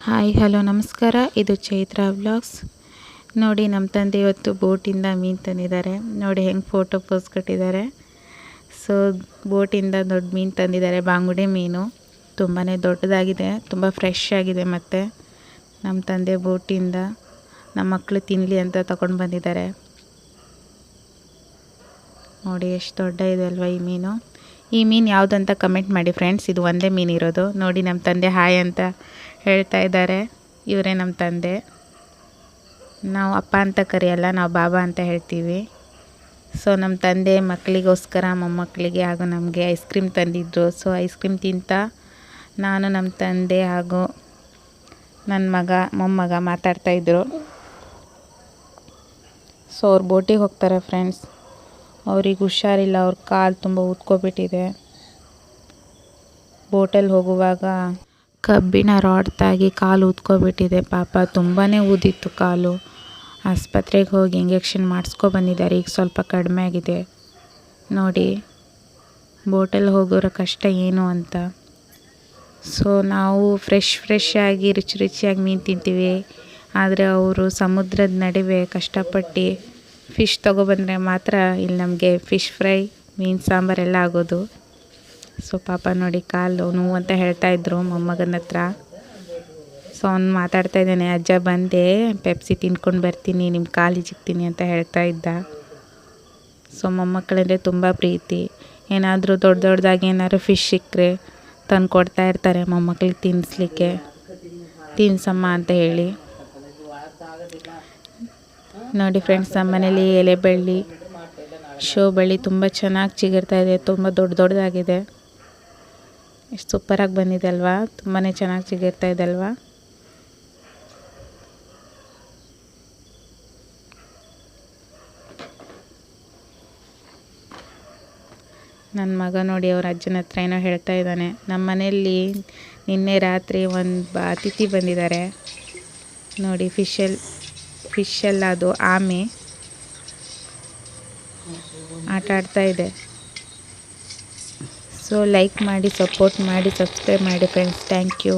Hi, hello, ನಮಸ್ಕಾರ. ಇದು Chaitra vlogs. ನೋಡಿ ನಮ್ಮ ತಂದೆ ಇವತ್ತು ಬೋಟಿಂದ ಮೀನು ತಂದಿದ್ದಾರೆ. ನೋಡಿ, ಹೆಂಗೆ ಫೋಟೋ ಪೋಸ್ ಕಟ್ಟಿದ್ದಾರೆ. ಸೊ, ಬೋಟಿಂದ ದೊಡ್ಡ ಮೀನು ತಂದಿದ್ದಾರೆ. ಬಾಂಗುಡೆ ಮೀನು. ತುಂಬಾ ದೊಡ್ಡದಾಗಿದೆ. ತುಂಬ ಫ್ರೆಶ್ ಆಗಿದೆ ಮತ್ತು ನಮ್ಮ ತಂದೆ ಬೋಟಿಂದ ನಮ್ಮ ಮಕ್ಕಳು ತಿನ್ನಲಿ ಅಂತ ತಗೊಂಡು ಬಂದಿದ್ದಾರೆ. ನೋಡಿ, ಎಷ್ಟು ದೊಡ್ಡ ಇದೆ ಅಲ್ವಾ ಈ ಮೀನು. ಈ ಮೀನು ಯಾವುದಂತ ಕಮೆಂಟ್ ಮಾಡಿ ಫ್ರೆಂಡ್ಸ್ ಇದು ಒಂದೇ ಮೀನು ಇರೋದು. ನೋಡಿ ನಮ್ಮ ತಂದೆ ಹಾಯ್ ಅಂತ ಹೇಳ್ತಾ ಇದ್ದಾರೆ. ಇವರೇ ನಮ್ಮ ತಂದೆ. ನಾವು ಅಪ್ಪ ಅಂತ ಕರೆಯಲ್ಲ, ನಾವು ಬಾಬಾ ಅಂತ ಹೇಳ್ತೀವಿ. ಸೊ ನಮ್ಮ ತಂದೆ ಮಕ್ಕಳಿಗೋಸ್ಕರ ಮೊಮ್ಮಕ್ಕಳಿಗೆ ಹಾಗೂ ನಮಗೆ ಐಸ್ ಕ್ರೀಮ್ ತಂದಿದ್ದರು ಸೊ ಐಸ್ ಕ್ರೀಮ್ ತಿಂತ ನಾನು ನಮ್ಮ ತಂದೆ ಹಾಗೂ ನನ್ನ ಮಗ, ಮೊಮ್ಮಗ ಮಾತಾಡ್ತಾಯಿದ್ರು ಸೊ ಅವ್ರು ಬೋಟಿಗೆ ಹೋಗ್ತಾರೆ ಫ್ರೆಂಡ್ಸ್ ಅವ್ರಿಗೆ ಹುಷಾರಿಲ್ಲ, ಅವ್ರ ಕಾಲು ತುಂಬ ಉತ್ಕೊಬಿಟ್ಟಿದೆ ಬೋಟಲ್ಲಿ ಹೋಗುವಾಗ ಕಬ್ಬಿಣ ರಾಡ್ ತಾಗಿ ಕಾಲು ಉತ್ಕೊಬಿಟ್ಟಿದೆ ಪಾಪ ತುಂಬಾ ಊದಿತ್ತು ಕಾಲು. ಆಸ್ಪತ್ರೆಗೆ ಹೋಗಿ ಇಂಜೆಕ್ಷನ್ ಮಾಡಿಸ್ಕೊ ಬಂದಿದ್ದಾರೆ. ಈಗ ಸ್ವಲ್ಪ ಕಡಿಮೆ ಆಗಿದೆ. ನೋಡಿ ಬೋಟಲ್ಲಿ ಹೋಗೋರ ಕಷ್ಟ ಏನು ಅಂತ. ಸೊ ನಾವು ಫ್ರೆಶ್ ಫ್ರೆಶ್ ಆಗಿ, ರುಚಿ ರುಚಿಯಾಗಿ ಮೀನು ತಿಂತೀವಿ. ಆದರೆ ಅವರು ಸಮುದ್ರದ ನಡುವೆ ಕಷ್ಟಪಟ್ಟು ಫಿಶ್ ತೊಗೊಬಂದರೆ ಮಾತ್ರ ಇಲ್ಲಿ ನಮಗೆ ಫಿಶ್ ಫ್ರೈ ಮೀನು ಸಾಂಬಾರೆಲ್ಲ ಆಗೋದು. ಸೊ ಪಾಪ ನೋಡಿ ಕಾಲು ನೋವು ಅಂತ ಹೇಳ್ತಾಯಿದ್ರು ಮೊಮ್ಮಗನ ಹತ್ರ. ಸೊ ಅವ್ನು ಮಾತಾಡ್ತಾ ಇದ್ದಾನೆ, ಅಜ್ಜ ಬಂದೆ ಪೆಪ್ಸಿ ತಿನ್ಕೊಂಡು ಬರ್ತೀನಿ ನಿಮ್ಮ ಕಾಲು ಜಿಗ್ತೀನಿ ಅಂತ ಹೇಳ್ತಾ ಇದ್ದ. ಸೊ ಮೊಮ್ಮಕ್ಕಳಂದರೆ ತುಂಬ ಪ್ರೀತಿ. ಏನಾದರೂ ದೊಡ್ಡ ದೊಡ್ಡದಾಗಿ ಏನಾದ್ರು ಫಿಶ್ ಸಿಕ್ಕರೆ ತಂದು ಕೊಡ್ತಾ ಇರ್ತಾರೆ ಮೊಮ್ಮಕ್ಳಿಗೆ ತಿನ್ನಿಸ್ಲಿಕ್ಕೆ ತಿನ್ಸಮ್ಮ ಅಂತ ಹೇಳಿ. ನೋಡಿ ಫ್ರೆಂಡ್ಸ್ ನಮ್ಮ ಮನೇಲಿ ಎಲೆ ಬಳ್ಳಿ ಶೋ ಬಳ್ಳಿ ತುಂಬ ಚೆನ್ನಾಗಿ ಚಿಗಿರ್ತಾ ಇದೆ, ತುಂಬ ದೊಡ್ಡ ದೊಡ್ಡದಾಗಿದೆ ಎಷ್ಟು ಸೂಪರಾಗಿ ಬಂದಿದೆ ಅಲ್ವಾ? ತುಂಬಾ ಚೆನ್ನಾಗಿ ಚಿಗಿರ್ತಾ ಇದೆ ಅಲ್ವಾ? ನನ್ನ ಮಗ ನೋಡಿ ಅವ್ರ ಅಜ್ಜನ ಹತ್ರ ಏನೋ ಹೇಳ್ತಾ ಇದ್ದಾನೆ. ನಮ್ಮ ಮನೆಯಲ್ಲಿ ನಿನ್ನೆ ರಾತ್ರಿ ಒಂದು ಅತಿಥಿ ಬಂದಿದ್ದಾರೆ. ನೋಡಿ ಫಿಶಲ್ ಫಿಶಲ್ಲ ಅದು, ಆಮೆ. ಆಟ ಆಡ್ತಾ ಇದೆ. ಸೊ ಲೈಕ್ ಮಾಡಿ ಸಪೋರ್ಟ್ ಮಾಡಿ ಸಬ್ಸ್ಕ್ರೈಬ್ ಮಾಡಿ ಫ್ರೆಂಡ್ಸ್ ಥ್ಯಾಂಕ್ ಯು